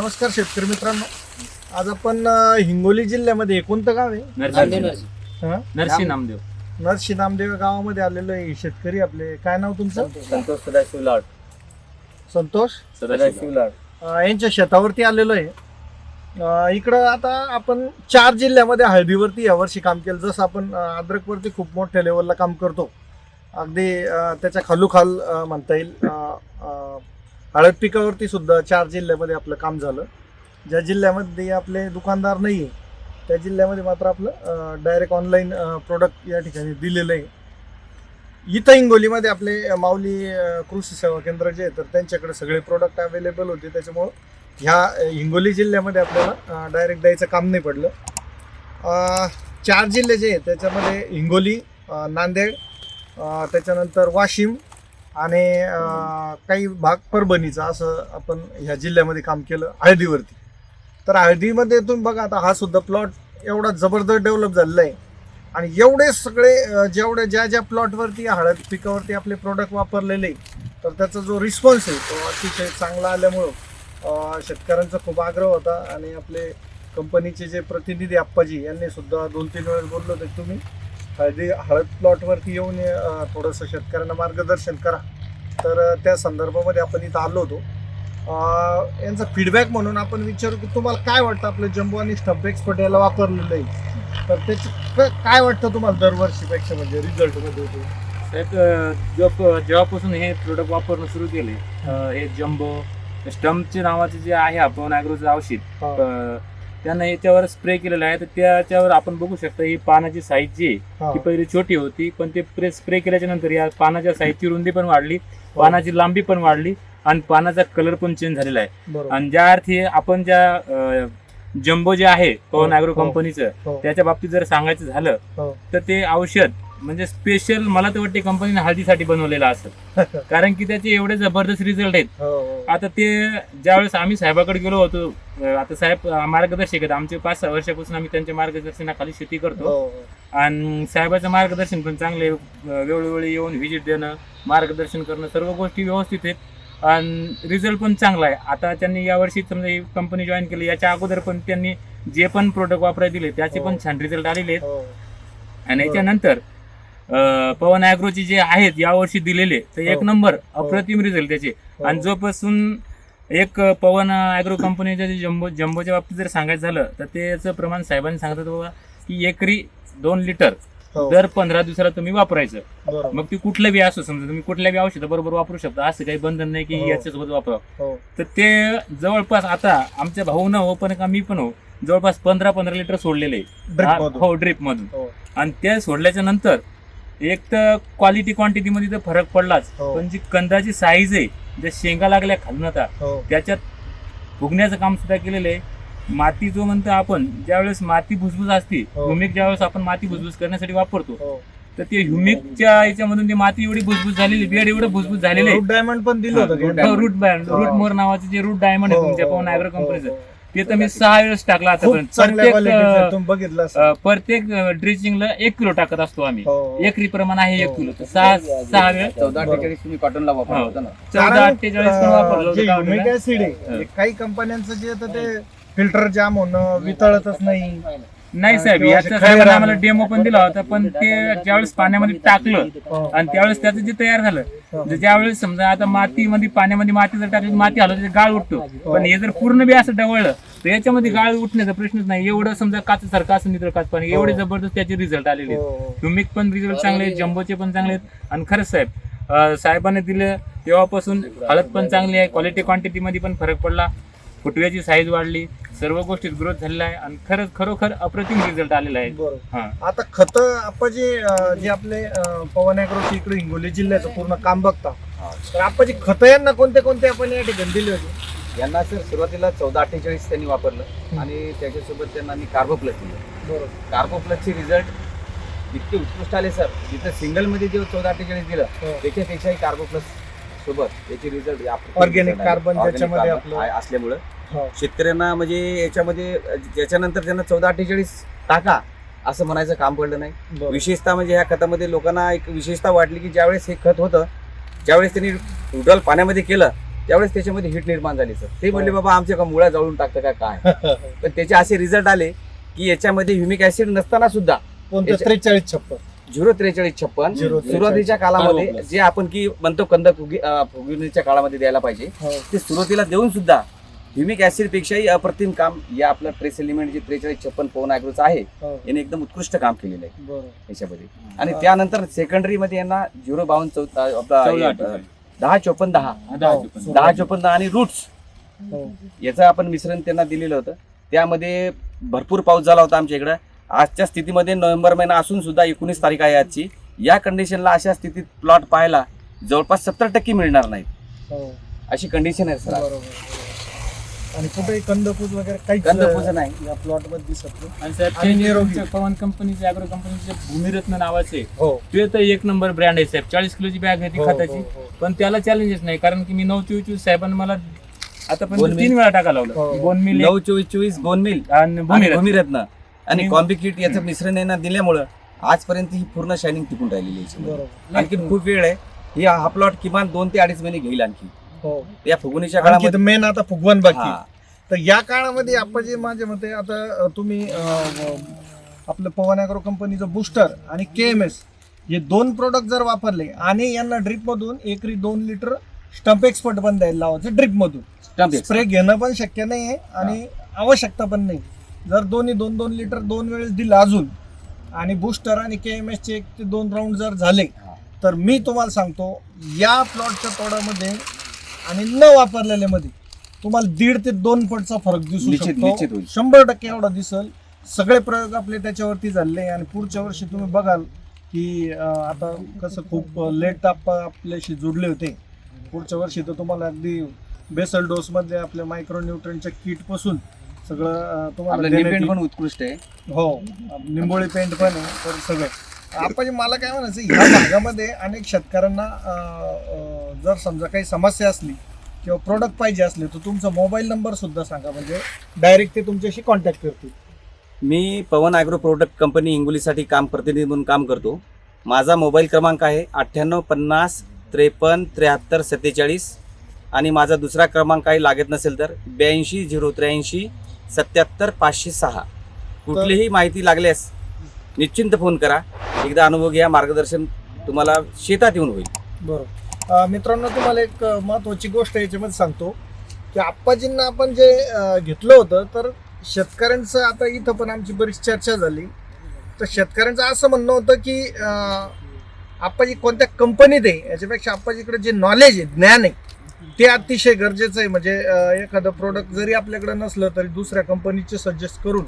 नमस्कार शेतकरी मित्रांनो. आज आपण अ, हिंगोली जिल्ह्यामध्ये हे कोणतं गाव आहे? नरसी हं? नरसी नामदेव. नरशी नामदेव गावामध्ये आलेलो आहे शेतकरी आपले. काय नाव तुमचं? संतोष सदाशिव लाड. संतोष? सदाशिव लाड. अ, यांच्या शेतावरती आलेलो आहे. अ, इकडं आता आपण चार जिल्ह्यामध्ये हळदीवरती यावर्षी काम केलं. जसं आपण अ, अद्रकवरती खूप मोठ्या लेवलला काम करतो. अगदी अ, त्याच्या खालोखाल अ, म्हणता येईल. अ, अ, हळद पिकावरती सुद्धा चार जिल्ह्यामध्ये आपलं काम झालं. ज्या जिल्ह्यामध्ये आपले दुकानदार नाही आहे त्या जिल्ह्यामध्ये मात्र आपलं डायरेक्ट ऑनलाईन प्रोडक्ट या ठिकाणी दिलेलं आहे. इथं हिंगोलीमध्ये आपले माऊली कृषी सेवा केंद्र जे आहे तर त्यांच्याकडे सगळे प्रोडक्ट अवेलेबल होते. त्याच्यामुळं ह्या हिंगोली जिल्ह्यामध्ये आपल्याला डायरेक्ट द्यायचं काम नाही पडलं. चार जिल्हे जे आहेत त्याच्यामध्ये हिंगोली नांदेड त्याच्यानंतर वाशिम आणि काही भाग परभणीचा असं आपण ह्या जिल्ह्यामध्ये काम केलं हळदीवरती. तर हळदीमध्ये तुम्ही बघा आता हा सुद्धा प्लॉट एवढा जबरदस्त डेव्हलप झालेला आहे. आणि एवढे सगळे जेवढे ज्या ज्या प्लॉटवरती हळद पिकावरती आपले प्रोडक्ट वापरलेले तर त्याचा जो रिस्पॉन्स आहे तो अतिशय चांगला आल्यामुळं शेतकऱ्यांचा खूप आग्रह होता आणि आपले कंपनीचे जे प्रतिनिधी आप्पाजी यांनी सुद्धा दोन तीन वेळेस बोललो होते तुम्ही हळदी हळद प्लॉटवरती येऊन थोडंसं शेतकऱ्यांना मार्गदर्शन करा. तर त्या संदर्भामध्ये आपण इथं आलो होतो. यांचा फीडबॅक म्हणून आपण विचारू की तुम्हाला काय वाटतं आपलं जम्बो आणि स्टंप एक्सपर्ट याला वापरलेलं आहे? तर त्याच काय वाटतं तुम्हाला दरवर्षीपेक्षा म्हणजे रिझल्टमध्ये? साहेब जेव्हापासून हे प्रोडक्ट वापरणं सुरू केले हे जम्बो स्टम्पचे नावाचे जे आहे आपण अॅग्रोचं औषध त्यानं याच्यावर स्प्रे केलेलं आहे तर त्याच्यावर आपण बघू शकता ही पानाची साईज जी आहे हा. ती पहिली छोटी होती पण ते प्रे स्प्रे केल्याच्यानंतर या पानाच्या साईजची रुंदी पण वाढली पानाची लांबी पण वाढली आणि पानाचा कलर पण चेंज झालेला आहे आणि ज्या अर्थी आपण ज्या जम्बो जे आहे पवन हो, अॅग्रो हो, कंपनीचं हो. त्याच्या बाबतीत जर सांगायचं झालं हो. तर ते औषध म्हणजे स्पेशल मला तर वाटते कंपनीने हळदीसाठी बनवलेलं असं. कारण की त्याचे एवढे जबरदस्त रिझल्ट आहेत. हो, हो. आता ते ज्यावेळेस आम्ही साहेबाकडे गेलो होतो आता साहेब मार्गदर्शक आहेत. आमचे पाच सहा वर्षापासून आम्ही त्यांच्या मार्गदर्शनाखाली शेती करतो. हो. आणि साहेबाचं मार्गदर्शन पण चांगले वेळोवेळी येऊन व्हिजिट देणं मार्गदर्शन करणं सर्व गोष्टी व्यवस्थित आहेत. आणि रिझल्ट पण चांगला आहे. आता त्यांनी यावर्षी समजा ही कंपनी जॉईन केली याच्या अगोदर पण त्यांनी जे पण प्रोडक्ट वापरायला दिले त्याचे पण. छान रिझल्ट आलेले आहेत. आणि याच्यानंतर पवन अॅग्रोचे जे आहेत यावर्षी दिलेले तर एक हो. नंबर अप्रतिम रिझल्ट त्याचे हो. आणि जोपासून एक पवन अॅग्रो कंपनीच्या जे जम्बो जम्बोच्या बाबतीत जर सांगायचं झालं तर त्याचं प्रमाण साहेबांनी सांगतात बाबा की एकरी दोन लिटर हो. दर पंधरा दिवसाला तुम्ही वापरायचं. मग ती कुठलं बी असो समजा तुम्ही कुठल्या बी औषध बरोबर वापरू शकता असं काही बंधन नाही की हो. याच्यासोबत वापरा हो. तर ते जवळपास आता आमच्या भाऊ न हो पण का मी पण हो जवळपास पंधरा पंधरा लिटर सोडलेले हा. हो ड्रिप मधून हो. आणि ते सोडल्याच्या नंतर एक तर क्वालिटी क्वांटिटी मध्ये तर फरक पडलाच हो. पण जी कंदाची साईज आहे ज्या शेंगा लागल्या खालून आता हो. त्याच्यात फुगण्याचं काम सुद्धा केलेलं आहे माती जो म्हणतो आपण ज्यावेळेस माती भुसभुस असते हो. ह्युमिक ज्यावेळेस आपण माती भुसभुस करण्यासाठी वापरतो हो. तर ते ह्युमिकच्या याच्यामधून ती माती एवढी भुसभुस झालेली बेड एवढं भुसभुस झालेलं रूट डायमंड पण दिलं होतं आहे? Route band route. मोर नावाचे जे रूट डायमंड आहे तुमच्या अॅग्रो हो, कंपनीचं. ते तर मी सहा वेळेस टाकला खूप आतापर्यंत चांगल्या प्रत्येक तुम्ही बघितलं असेल. प्रत्येक ड्रिचिंगला एक किलो टाकत असतो आम्ही हो. एकरी प्रमाण आहे एक हो. किलो तर सहा सहा वेळ चौदा अठ्ठेचाळीस तुम्ही कॉटनला वापरला हो. होता ना चौदा कारण, अठ्ठेचाळीस पण अं, वापरलं जे होतं का humic आपल्याला? acid आहे हे काही कंपन्यांचं जे ते फिल्टर जाम होणं वितळतच नाही नाही साहेब किंवा याच्या असे साहेबांनी खडे आम्हाला. डेमो पण दिला होता पण ते ज्यावेळेस पाण्यामध्ये टाकलं हो. आणि त्यावेळेस त्याचं जे तयार झालं हो. ज्यावेळेस समजा आता मातीमध्ये पाण्यामध्ये माती जर टाकली माती हलवली तर गाळ उठतो पण हे जर पूर्ण बी असं डवळलं तर याच्यामध्ये गाळ उठण्याचा प्रश्नच नाही एवढं समजा काच सारखं असं नित्र काच पाणी एवढे जबरदस्त त्याचे रिझल्ट आलेले हो. तुम्ही पण रिझल्ट चांगले आहेत जम्बोचे पण चांगले आहेत आणि खरंच साहेब साहेबांनी दिले तेव्हापासून हळद पण चांगली आहे क्वालिटी क्वांटिटी मध्ये पण फरक पडला फुटव्याची साईज वाढली सर्व गोष्टीत ग्रोथ झालेला आहे आणि खरंच खरोखर अप्रतिम रिझल्ट आलेला आहे. बरोबर. हा. आता खत आपण जे अं, जे आपले पवन अॅग्रोचे इकडे हिंगोली जिल्ह्याचं पूर्ण काम बघता तर आपण जी खतं यांना कोणते कोणते आपण या ठिकाणी दिली होती? यांना सर सुरुवातीला चौदा अठ्ठेचाळीस त्यांनी वापरलं आणि त्याच्यासोबत त्यांना मी कार्बो प्लस दिलं. बरोबर. कार्बो प्लसचे रिझल्ट इतके उत्कृष्ट आले सर. जिथं सिंगलमध्ये जे चौदा अठ्ठेचाळीस दिलं हो. त्याच्यापेक्षाही कार्बो प्लस सोबत याचे रिझल्ट carbon ज्याच्यामध्ये आपलं- असल्यामुळं. हो. शेतकऱ्यांना म्हणजे याच्यामध्ये ज्याच्यानंतर त्यांना चौदा अठ्ठेचाळीस टाका असं म्हणायचं काम पडलं नाही. विशेषतः म्हणजे ह्या खतामध्ये लोकांना एक विशेषता वाटली की ज्यावेळेस हे खत होतं ज्यावेळेस त्यांनी उडल पाण्यामध्ये केलं त्यावेळेस त्याच्यामध्ये हिट निर्माण झाली सर ते म्हणले बाबा आमच्या का मुळा जाळून टाकतं का काय? पण त्याचे असे रिझल्ट आले की याच्यामध्ये ह्युमिक ऍसिड नसताना सुद्धा त्रेचाळीस छप्पन झिरो त्रेचाळीस छप्पन सुरुवातीच्या काळामध्ये जे आपण की म्हणतो कंद फुगी- अं, फुगवणीच्या काळामध्ये द्यायला पाहिजे हो. ते सुरुवातीला देऊन सुद्धा ह्युमिक ऍसिड पेक्षाही अप्रतिम काम या आपलं ट्रेस एलिमेंट जे त्रेचाळीस छप्पन पवन अॅग्रोचं आहे हो. याने एकदम उत्कृष्ट काम केलेलं आहे याच्यामध्ये आणि त्यानंतर सेकंडरी मध्ये यांना झिरो बावन्न चौदा आपला. दहा चोपन्न दहा दहा हो. चोपन्न. दहा चोपन्न दहा आणि रूट्स. याचं आपण मिश्रण त्यांना दिलेलं होतं त्यामध्ये भरपूर पाऊस झाला होता आमच्या इकडं आजच्या स्थितीमध्ये नोव्हेंबर महिना असून सुद्धा एकोणीस तारीख आहे आजची. या कंडिशनला अशा स्थितीत प्लॉट पाहायला जवळपास सत्तर टक्के मिळणार नाही हो. अशी कंडिशन आहे सर बरोबर आणि कुठेही कंदपूज वगैरे काहीच कंदपूज नाही. या प्लॉटमध्ये दिसत आणि साहेब पवन कंपनीचे अॅग्रो कंपनीचे भूमिरत्न नावाचे हो. ते तर एक नंबर ब्रँड आहे साहेब. चाळीस किलोची बॅग आहे ती हो, खताची. हो. पण त्याला चॅलेंजेस नाही कारण की मी नऊ चोवीस साहेबांनी मला आता पण तीन वेळा टाका लावलं. बोन मिल नऊ चोवीस चोवीस बोन मिल आणि भूमिरत्न. आणि कॉम्बिकिट याचं मिश्रण यांना दिल्यामुळं आजपर्यंत ही पूर्ण शायनिंग टिकून राहिलेली आहे. आणखी खूप वेळ आहे. ही हा प्लॉट किमान दोन ते अडीच महिने घेईल आणखी. हो. या फुगवणीच्या काळामध्ये मेन आता फुगवण बाकी. तर या काळामध्ये आपण जे माझ्या मते आता तुम्ही आपलं पवन अॅग्रो कंपनीचं बुस्टर आणि के एम एस हे दोन प्रोडक्ट जर वापरले आणि यांना ड्रिप मधून एकरी दोन लिटर स्टंप एक्सपर्ट पण द्यायला लावायचं ड्रिप मधून. Stump extra. स्प्रे घेणं पण शक्य नाही आहे आणि आवश्यकता पण नाही. जर दोन्ही दोन दोन लिटर दोन वेळेस दिलं अजून आणि बुस्टर आणि के एम एसचे एक ते दोन राऊंड जर झाले. तर मी तुम्हाला सांगतो या प्लॉटच्या तोड्यामध्ये आणि न वापरलेल्यामध्ये तुम्हाला दीड ते दोन पटचा फरक दिसू निश्चित- निश्चित शकतो होईल. शंभर टक्के एवढा दिसल सगळे प्रयोग आपले त्याच्यावरती झाले आणि पुढच्या वर्षी तुम्ही बघाल की अं, आता कसं खूप लेट आप आपल्याशी जोडले होते पुढच्या वर्षी तर तुम्हाला अगदी बेसल डोस मध्ये आपल्या मायक्रो न्यूट्रनच्या किटपासून सगळं तुम्हाला आपलं देण्यात येईल. पण उत्कृष्ट आहे. हो निंबोळी पेंट पण आहे तर सगळं. आपण मला काय म्हणायचं ह्या भागामध्ये अनेक शेतकऱ्यांना अं, अं, जर समजा काही समस्या असली किंवा प्रोडक्ट पाहिजे असले तर तुमचा मोबाईल नंबर सुद्धा सांगा. म्हणजे डायरेक्ट ते तुमच्याशी कॉन्टॅक्ट करतील. मी पवन ॲग्रो प्रोडक्ट कंपनी हिंगोलीसाठी काम प्रतिनिधी म्हणून काम करतो. माझा मोबाईल क्रमांक आहे अठ्ठ्याण्णव पन्नास त्रेपन्न त्र्याहत्तर सत्तेचाळीस. आणि माझा दुसरा क्रमांक काही लागत नसेल तर ब्याऐंशी झिरो त्र्याऐंशी सत्याहत्तर पाचशे सहा. कुठलीही माहिती लागल्यास निश्चिंत फोन करा. एकदा अनुभव घ्या मार्गदर्शन तुम्हाला शेतात येऊन होईल. बरोबर मित्रांनो तुम्हाला एक महत्वाची गोष्ट याच्यामध्ये सांगतो की आप्पाजींना आपण जे घेतलं होतं तर शेतकऱ्यांचं आता इथं पण आमची बरीच चर्चा झाली. तर शेतकऱ्यांचं असं म्हणणं होतं की आप्पाजी कोणत्या कंपनीत आहे याच्यापेक्षा आप्पाजीकडे जे नॉलेज आहे ज्ञान आहे ते अतिशय गरजेचं आहे. म्हणजे एखादं प्रोडक्ट जरी आपल्याकडे नसलं तरी दुसऱ्या कंपनीचे सजेस्ट करून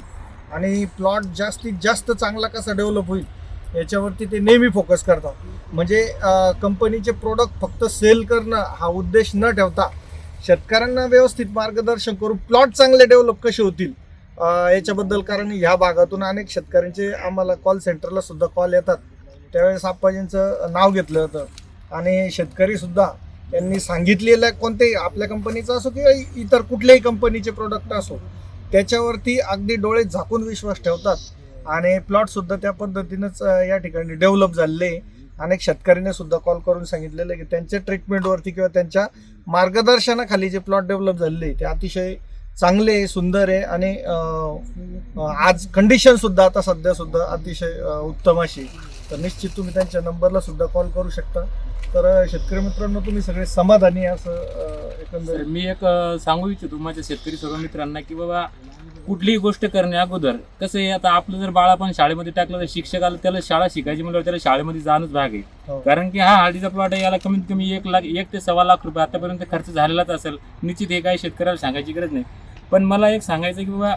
आणि प्लॉट जास्तीत जास्त चांगला कसा डेव्हलप होईल याच्यावरती ते नेहमी फोकस करतात. म्हणजे कंपनीचे प्रोडक्ट फक्त सेल करणं हा उद्देश न ठेवता शेतकऱ्यांना व्यवस्थित मार्गदर्शन करून प्लॉट चांगले डेव्हलप कसे होतील याच्याबद्दल कारण ह्या भागातून अनेक शेतकऱ्यांचे आम्हाला कॉल सेंटरला सुद्धा कॉल येतात. त्यावेळेस आप्पाजींचं नाव घेतलं होतं आणि शेतकरीसुद्धा त्यांनी सांगितलेलं कोणतेही आपल्या कंपनीचं असो किंवा इतर कुठल्याही कंपनीचे प्रोडक्ट असो त्याच्यावरती अगदी डोळे झाकून विश्वास ठेवतात आणि प्लॉट सुद्धा त्या पद्धतीनंच या ठिकाणी डेव्हलप झालेले आहे. अनेक शेतकऱ्यांनी सुद्धा कॉल करून सांगितलेलं आहे की त्यांच्या ट्रीटमेंटवरती किंवा त्यांच्या मार्गदर्शनाखाली जे प्लॉट डेव्हलप झालेले आहे ते अतिशय चांगले आहे सुंदर आहे आणि आज कंडिशन सुद्धा आता सध्या सुद्धा अतिशय उत्तम अशी आहे. तर निश्चित तुम्ही त्यांच्या नंबरला सुद्धा कॉल करू शकता तर शेतकरी मित्रांनो तुम्ही सगळे समाधानी असं एकंदरीत? मी एक सांगू इच्छितो माझ्या शेतकरी सर्व मित्रांना की बाबा कुठलीही गोष्ट करण्या अगोदर कसं आहे आता आपलं जर बाळ आपण शाळेमध्ये टाकलं तर शिक्षकाला त्याला शाळा शिकायची म्हणल्यावर त्याला शाळेमध्ये जाणंच भाग आहे. हो. कारण की हा हळदीचा प्लॉट आहे याला कमीत कमी एक लाख एक ते सव्वा लाख रुपये आतापर्यंत खर्च झालेलाच असेल. निश्चित हे काही शेतकऱ्याला सांगायची गरज नाही. पण मला एक सांगायचं की बाबा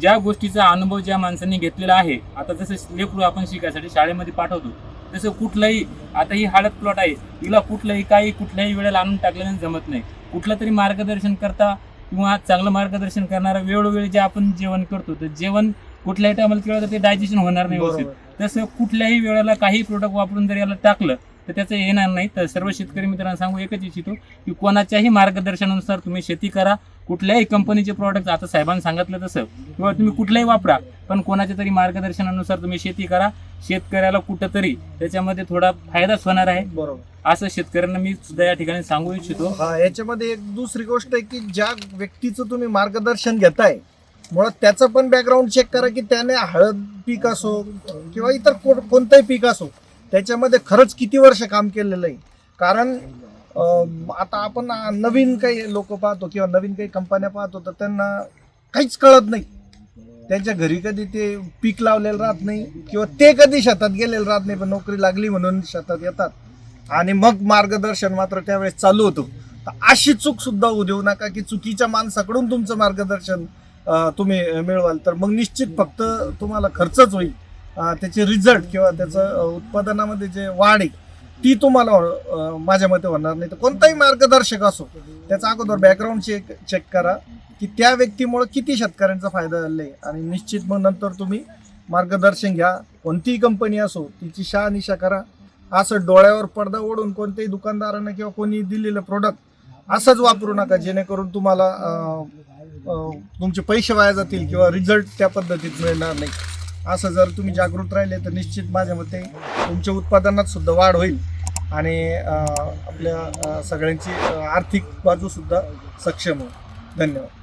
ज्या गोष्टीचा अनुभव ज्या माणसांनी घेतलेला आहे आता जसं लेकरू आपण शिकायसाठी शाळेमध्ये पाठवतो तसं कुठलाही आता ही हळद प्लॉट आहे. तिला कुठलंही काही कुठल्याही वेळेला आणून टाकल्याने जमत नाही. कुठलं तरी मार्गदर्शन करता किंवा चांगलं मार्गदर्शन करणारा वेळोवेळी जे आपण जेवण करतो तर जेवण कुठल्याही टायमाला केलं तर ते डायजेशन होणार नाही व्यवस्थित. तसं कुठल्याही वेळेला काही प्रोडक्ट वापरून जर याला टाकलं तर त्याचं येणार नाही. तर सर्व शेतकरी मित्रांना सांगू एकच इच्छितो की कोणाच्याही मार्गदर्शनानुसार तुम्ही शेती करा. कुठल्याही कंपनीचे प्रॉडक्ट आता साहेबांनी सांगितलं तसं किंवा तुम्ही कुठलाही वापरा पण कोणाच्या तरी मार्गदर्शनानुसार तुम्ही शेती करा. शेतकऱ्याला कुठंतरी त्याच्यामध्ये थोडा फायदाच होणार आहे. बरोबर. असं शेतकऱ्यांना मी सुद्धा या ठिकाणी सांगू इच्छितो. हा याच्यामध्ये एक दुसरी गोष्ट आहे की ज्या व्यक्तीचं तुम्ही मार्गदर्शन घेताय मुळात त्याचं पण बॅकग्राऊंड चेक करा की त्याने हळद पीक असो किंवा इतर कोणतंही पीक असो. त्याच्यामध्ये खरंच किती वर्ष काम केलेलं आहे? कारण आता आपण नवीन काही लोक पाहतो किंवा नवीन काही कंपन्या पाहतो तर त्यांना काहीच कळत नाही. त्यांच्या घरी कधी ते पीक लावलेलं राहत नाही किंवा ते कधी शेतात गेलेलं राहत नाही पण नोकरी लागली म्हणून शेतात येतात. आणि मग मार्गदर्शन मात्र त्यावेळेस चालू होतं. तर अशी चूक सुद्धा होऊ देऊ नका की चुकीच्या माणसाकडून तुमचं मार्गदर्शन तुम्ही मिळवाल. तर मग निश्चित फक्त तुम्हाला खर्चच होईल. त्याचे रिझल्ट किंवा त्याचं उत्पादनामध्ये जे वाढ आहे ती तुम्हाला माझ्या मते होणार नाही. तर कोणताही मार्गदर्शक असो त्याचा अगोदर बॅकग्राऊंड चेक चेक करा की त्या व्यक्तीमुळे किती शेतकऱ्यांचा फायदा झाला आहे आणि निश्चित मग नंतर तुम्ही मार्गदर्शन घ्या. कोणतीही कंपनी असो तिची शहानिशा करा. असं डोळ्यावर पडदा ओढून कोणत्याही दुकानदारानं किंवा कोणी दिलेलं प्रोडक्ट असंच वापरू नका. जेणेकरून तुम्हाला तुमचे पैसे वाया जातील किंवा रिझल्ट त्या पद्धतीत मिळणार नाही. असं जर तुम्ही जागृत राहिले तर निश्चित माझ्या मते तुमच्या उत्पादनात सुद्धा वाढ होईल. आणि आपल्या सगळ्यांची आर्थिक बाजूसुद्धा सक्षम होईल. धन्यवाद.